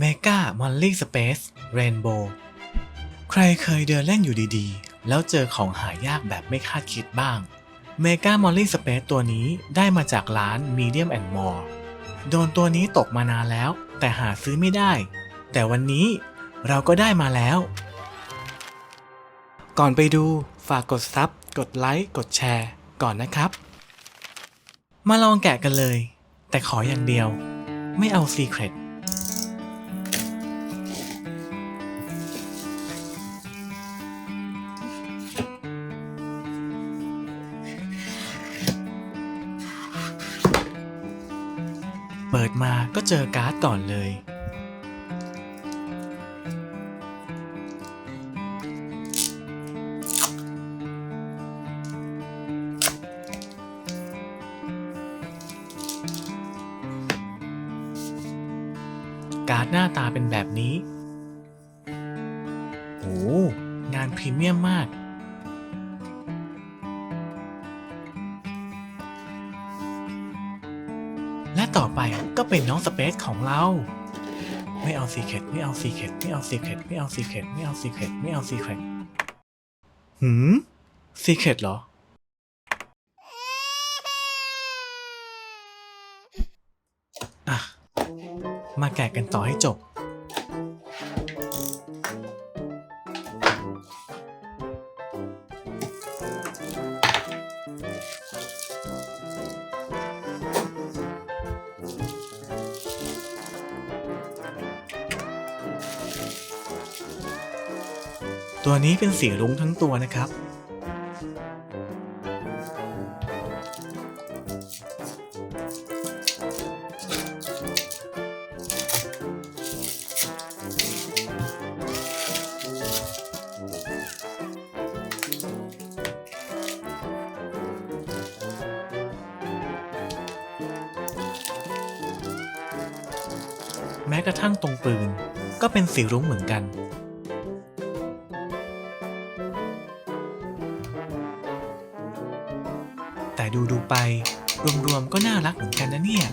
เมกามอลลี่สเปซเรนโบว์ใครเคยเดินเล่นอยู่ดีๆ แล้วเจอของหายากแบบไม่คาดคิดบ้างเมกามอลลี่สเปซตัวนี้ได้มาจากร้าน Medium and More โดนตัวนี้ตกมานานแล้ว แต่หาซื้อไม่ได้ แต่วันนี้เราก็ได้มาแล้ว ก่อนไปดูฝากกดซับกดไลค์กดแชร์ ก่อนนะครับ มาลองแกะกันเลย แต่ขออย่างเดียว ไม่เอาซีเครต เปิดมาก็เจอการ์ดก่อนเลย การ์ดหน้าตาเป็นแบบนี้ โอ้งานพรีเมียมมาก และต่อไปก็เป็นน้องสเปซของเรา ไม่เอาซีเคทไม่เอาซีเคทไม่เอาซีเคทไม่เอาซีเคทไม่เอาซีเคทไม่เอาซีเคทหืมซีเคทเหรอ อะ มาแกะกันต่อให้จบ ตัวนี้เป็นสีรุ้งทั้งตัวนะครับ แม้กระทั่งตรงปืนก็เป็นสีรุ้งเหมือนกัน แต่ดูดูๆไป รวมๆก็น่ารักเหมือนกันนะเนี่ย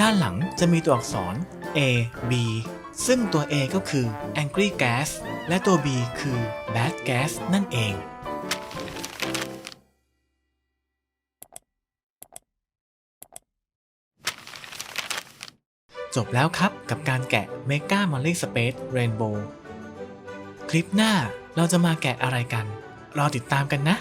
ด้านหลังจะมีตัวอักษร A B ซึ่งตัว A ก็คือ angry gas และตัว B คือ bad gas นั่นเอง จบแล้วครับกับการแกะ Mega m o l l y Space Rainbow คลิปหน้าเราจะมาแกะอะไรกัน รอติดตามกันนะ